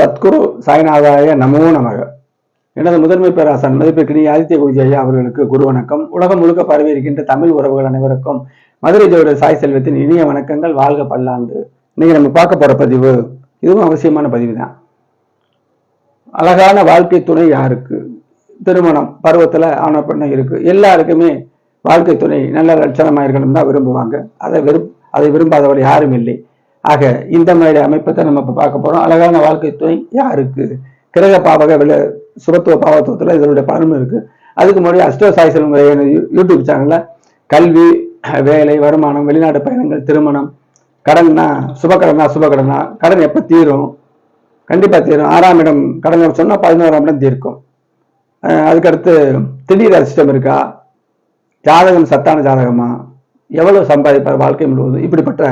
சத்குரு சாய்நாதாய நமோ நமக. எனது முதன்மை பேராசன் மதிப்பிற்கினி ஆதித்ய குருஜி ஐயா அவர்களுக்கு குரு வணக்கம். உலகம் முழுக்க பரவி இருக்கின்ற தமிழ் உறவுகள் அனைவருக்கும் மதுரை ஜோடர் சாய் செல்வத்தின் இனிய வணக்கங்கள். வாழ்க பல்லாண்டு. இன்னைக்கு நம்ம பார்க்க போற பதிவு இதுவும் அவசியமான பதிவு தான் அழகான வாழ்க்கை துணை யாருக்கு? திருமணம் பருவத்துல ஆன பெண்ணை இருக்கு. எல்லாருக்குமே வாழ்க்கை துணை நல்ல லட்சணமா இருக்கணும் தான் விரும்புவாங்க. அதை விரும் அதை விரும்பாதவர் யாரும் இல்லை. ஆக இந்த மாதிரி அமைப்பை நம்ம இப்ப பார்க்க போறோம். அழகான வாழ்க்கை துணை யாருக்கு? கிரக பாவக வில சுபத்துவ பாவத்துவத்துல இதனுடைய பலனும் இருக்கு. அதுக்கு முன்னாடி அஷ்டோ சாய்சல்ங்கிற யூடியூப் சேனல்ல கல்வி வேலை வருமானம் வெளிநாட்டு பயணங்கள் திருமணம் கடன்னா சுபகடனா சுபகடனா கடன் எப்ப தீரும்? கண்டிப்பா தீரும். ஆறாம் இடம் கடன் சொன்னா பதினோராம் இடம் தீர்க்கும். அதுக்கடுத்து திடீர் அதிர்ஷ்டம் இருக்கா? ஜாதகம் சத்தான ஜாதகமா? எவ்வளவு சம்பாதிப்பார் வாழ்க்கை முழுவதும்? இப்படிப்பட்ட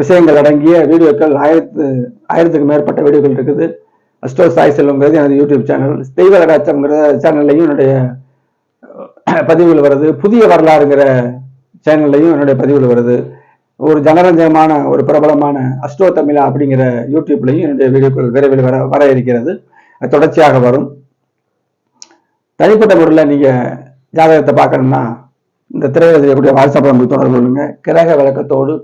விஷயங்கள் அடங்கிய வீடியோக்கள் ஆயிரத்து ஆயிரத்துக்கு மேற்பட்ட வீடியோக்கள் இருக்குது. அஸ்டோ சாய் செல்வங்கிறது எனது யூடியூப் சேனல். தெய்வ கடாச்சம்ங்கிற சேனல்லையும் என்னுடைய பதிவுகள் வருது. புதிய வரலாறுங்கிற சேனல்லையும் என்னுடைய பதிவுகள் வருது. ஒரு ஜனரஞ்சகமான ஒரு பிரபலமான அஸ்டோ தமிழா அப்படிங்கிற யூடியூப்லையும் என்னுடைய வீடியோக்கள் விரைவில் வர வர இருக்கிறது. அது தொடர்ச்சியாக வரும். தனிப்பட்ட முறையில் நீங்கள் ஜாதகத்தை பார்க்கணும்னா இந்த திரையில் இருக்கக்கூடிய வாட்ஸ்அப் நம்பருக்கு தொடர்பு கொள்ளுங்க. கிரக விளக்கத்தோடு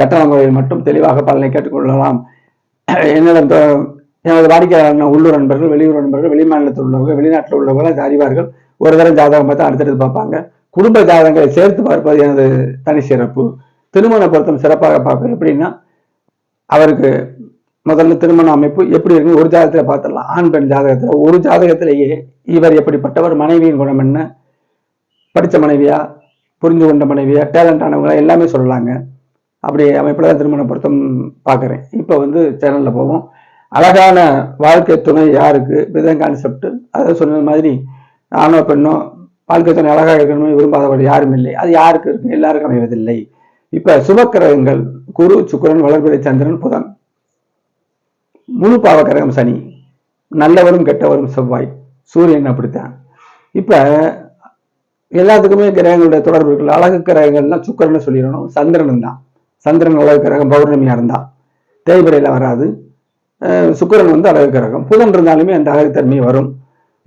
கட்டண முறையில் மட்டும் தெளிவாக பலனை கேட்டுக்கொள்ளலாம். என்னிடம் எனது வாடிக்கையாளர் உள்ளூர் நண்பர்கள் வெளியூர் நண்பர்கள் வெளிமாநிலத்தில் உள்ளவர்கள் வெளிநாட்டில் உள்ளவர்கள் அதை அறிவார்கள் ஒரு தடவை ஜாதகம் பார்த்தா அடுத்தடுத்து பார்ப்பாங்க. குடும்ப ஜாதகங்களை சேர்த்து பார்ப்பது எனது தனி சிறப்பு. திருமண பொருத்தம் சிறப்பாக பார்ப்பது எப்படின்னா அவருக்கு முதல்ல திருமண அமைப்பு எப்படி இருக்கு ஒரு ஜாதகத்தில் பார்த்துடலாம். ஆண் பெண் ஜாதகத்தில். ஒரு ஜாதகத்திலேயே இவர் எப்படிப்பட்டவர் மனைவியின் குணம் என்ன படித்த மனைவியா புரிந்து கொண்ட மனைவியா டேலண்ட் ஆனவங்களா எல்லாமே சொல்லலாங்க. அப்படி அமைப்பில் தான் திருமண பொருத்தம் பார்க்குறேன். இப்போ வந்து சேனலில் போவோம். அழகான வாழ்க்கை துணை யாருக்கு? இப்படிதான் கான்செப்ட் அதை சொன்ன மாதிரி ஆணோ பெண்ணோ வாழ்க்கை துணை அழகாக இருக்கணும்னு விரும்பாதவர்கள் யாரும் இல்லை. அது யாருக்கு இருக்கு? எல்லாருக்கும் அமைவதில்லை. இப்போ சுபக்கிரகங்கள். குரு சுக்கிரன் வளர்பிறை சந்திரன் புதன். முழு பாவக்கிரகம் சனி. நல்லவரும் கெட்டவரும் செவ்வாய். சூரியன் அப்படித்தான். இப்போ எல்லாத்துக்குமே கிரகங்களுடைய தொடர்பு இருக்குல்ல. அழகு கிரகங்கள்னா சுக்கிரன்னு சொல்லிடணும். சந்திரன் தான். சந்திரன் அழகு கிரகம் பௌர்ணமியா இருந்தா தேய்பிரையில வராது. சுக்கரன் வந்து அழகு கிரகம். புதன் இருந்தாலுமே அந்த அழகுத்தன்மை வரும்.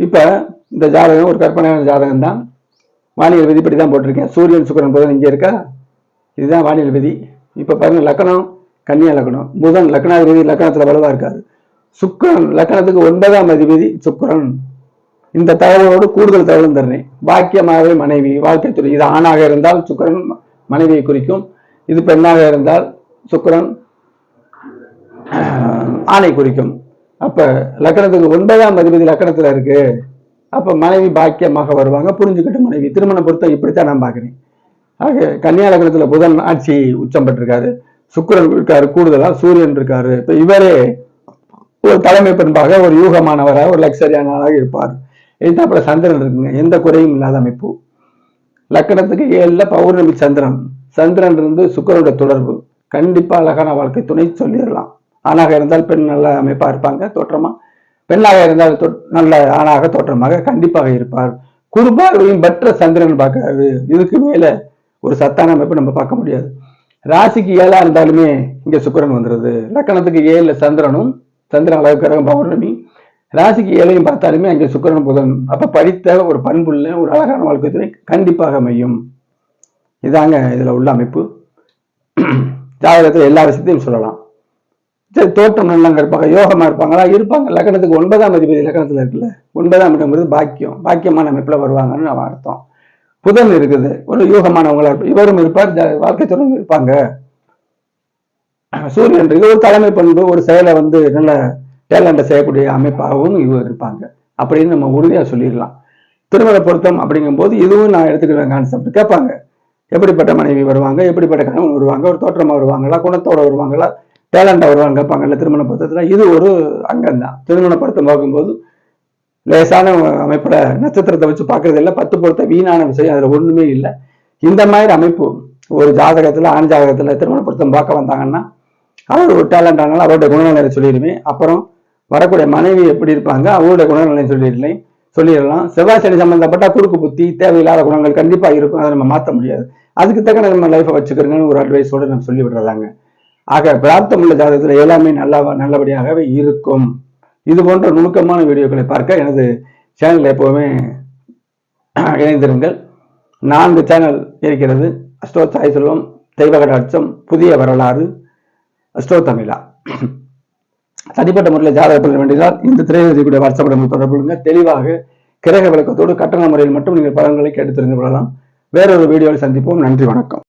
இப்ப இந்த ஜாதகம் ஒரு கற்பனையான ஜாதகம் தான். வானியல் விதிப்படி தான் போட்டிருக்கேன். சூரியன் சுக்கிரன் புதன் இங்கே இருக்கா? இதுதான் வானியல் விதி. இப்ப பாருங்க லக்கணம் கன்னியா லக்கணம். புதன் லக்னாதிபதி லக்கணத்தில் வலுவா இருக்காது சுக்கரன் லக்கணத்துக்கு ஒன்பதாம் அதிபதி சுக்கிரன். இந்த தகவலோடு கூடுதல் தகவலும் தர்றேன் பாக்கியமாகவே மனைவி வாழ்க்கை துறை. இது ஆணாக இருந்தால் சுக்கிரன் மனைவியை குறிக்கும். இது பெண்ணாக இருந்தால் சுக்கரன் ஆஹ், ஆணை குறிக்கும். அப்ப லக்கணத்துக்கு ஒன்பதாம் அதிபதி லக்கணத்துல இருக்கு. அப்ப மனைவி பாக்கியமாக வருவாங்க புரிஞ்சுக்கிட்டு மனைவி. திருமண பொருத்தம் இப்படித்தான் நான் பாக்குறேன் ஆக கன்னியா லக்னத்துல புதன் ஆட்சி உச்சம் பெற்றிருக்காரு. சுக்கரன் இருக்காரு கூடுதலா சூரியன் இருக்காரு. இப்ப இவரே ஒரு தலைமை பண்பாக ஒரு யூகமானவராக ஒரு லக்ஸரியானவராக இருப்பார். எதிர்த்தாப்புல சந்திரன் இருக்குங்க. எந்த குறையும் இல்லாத அமைப்பு. லக்கணத்துக்கு ஏழுல பௌர்ணமி சந்திரன். சந்திரன் இருந்து சுக்கரோட தொடர்பு. கண்டிப்பா அழகான வாழ்க்கை துணை சொல்லிடலாம். ஆணாக இருந்தால் பெண் நல்ல அமைப்பா இருப்பாங்க தோற்றமா. பெண்ணாக இருந்தால் நல்ல ஆணாக தோற்றமாக கண்டிப்பாக இருப்பார். குறுபார்வையும் பற்ற சந்திரன் பார்க்காது இதுக்கு மேல ஒரு சத்தான அமைப்பு நம்ம பார்க்க முடியாது. ராசிக்கு ஏழா இருந்தாலுமே இங்க சுக்கிரன் வந்துருது. லக்கணத்துக்கு ஏழில் சந்திரனும் சந்திரன் அழகு பௌர்ணமி. ராசிக்கு ஏழையும் பார்த்தாலுமே அங்கே சுக்கரன் புதன். அப்ப படித்த ஒரு பண்புள்ள ஒரு அழகான வாழ்க்கை துணை கண்டிப்பாக அமையும். இதாங்க இதில் உள்ள அமைப்பு. ஜாதகத்தில் எல்லா விஷயத்தையும் சொல்லலாம். சரி தோற்றம் நல்லங்க இருப்பாங்க யோகமா இருப்பாங்களா? இருப்பாங்க. லக்கணத்துக்கு ஒன்பதாம் அதிபதி லக்கணத்துல இருக்குல்ல. ஒன்பதாம் இடம்ங்கிறது பாக்கியம். பாக்கியமான அமைப்புல வருவாங்கன்னு நம்ம அர்த்தம். புதன் இருக்குது. ஒரு யூகமானவங்களா இருப்பார் இவரும் இருப்பார். ஜ- வாழ்க்கை துணையும் இருப்பாங்க. சூரியன் இது ஒரு தலைமை பண்பு ஒரு செயலை வந்து நல்ல டேலண்டை செய்யக்கூடிய அமைப்பாகவும் இவங்க இருப்பாங்க. அப்படின்னு நம்ம உறுதியாக சொல்லிடலாம். திருமண பொருத்தம் அப்படிங்கும்போது இதுவும் நான் எடுத்துக்கிற கான்செப்ட் கேட்பாங்க. எப்படிப்பட்ட மனைவி வருவாங்க எப்படிப்பட்ட கணவன் வருவாங்க ஒரு தோற்றமாக வருவாங்களா குணத்தோடு வருவாங்களா டேலண்டாக வருவாங்க கேட்பாங்கல்ல திருமண பொருத்தத்தில் இது ஒரு அங்கம் தான் திருமண பொருத்தம் பார்க்கும்போது லேசான அமைப்பில் நட்சத்திரத்தை வச்சு பார்க்கறது இல்லை பத்து பொருத்த வீணான விஷயம் அதில் ஒன்றுமே இல்லை. இந்த மாதிரி அமைப்பு ஒரு ஜாதகத்தில் ஆண் ஜாதகத்தில் திருமண பொருத்தம் பார்க்க வந்தாங்கன்னா அவர் ஒரு டேலண்ட் ஆனாலும் அவருடைய குணநலனை சொல்லிடுவேன் அப்புறம் வரக்கூடிய மனைவி எப்படி இருப்பாங்க அவருடைய குணநலனை சொல்லிடலாம் சொல்லிடலாம். செவ்வாய் சனி சம்பந்தப்பட்ட குறுக்கு புத்தி தேவையில்லாத குணங்கள் கண்டிப்பா இருக்கும். அதை நம்ம மாற்ற முடியாது. அதுக்கு தக்க நம்ம லைஃபை வச்சுக்கிறோங்கன்னு ஒரு அட்வைஸோட நம்ம சொல்லி விடுறதாங்க. ஆக பிராப்தம் உள்ள ஜாதகத்தில் எல்லாமே நல்லா நல்லபடியாகவே இருக்கும். இது போன்ற நுணுக்கமான வீடியோக்களை பார்க்க எனது சேனல் எப்போவுமே இணைந்திருங்கள். நான்கு சேனல் இருக்கிறது அஸ்டோ சாய் செல்வம் தெய்வகடாட்சம் புதிய வரலாறு அஸ்டோ தமிழா. தனிப்பட்ட முறையில் ஜாதக வேண்டியதால் இந்த திரையுடைய வாட்ஸ்அப் தொடர்புங்க தெளிவாக கிரக விளக்கத்தோடு கட்டண முறையில் மட்டும் நீங்கள் பலன்களை கேட்டு தெரிந்து கொள்ளலாம். வேறொரு வீடியோவில் சந்திப்போம். நன்றி வணக்கம்.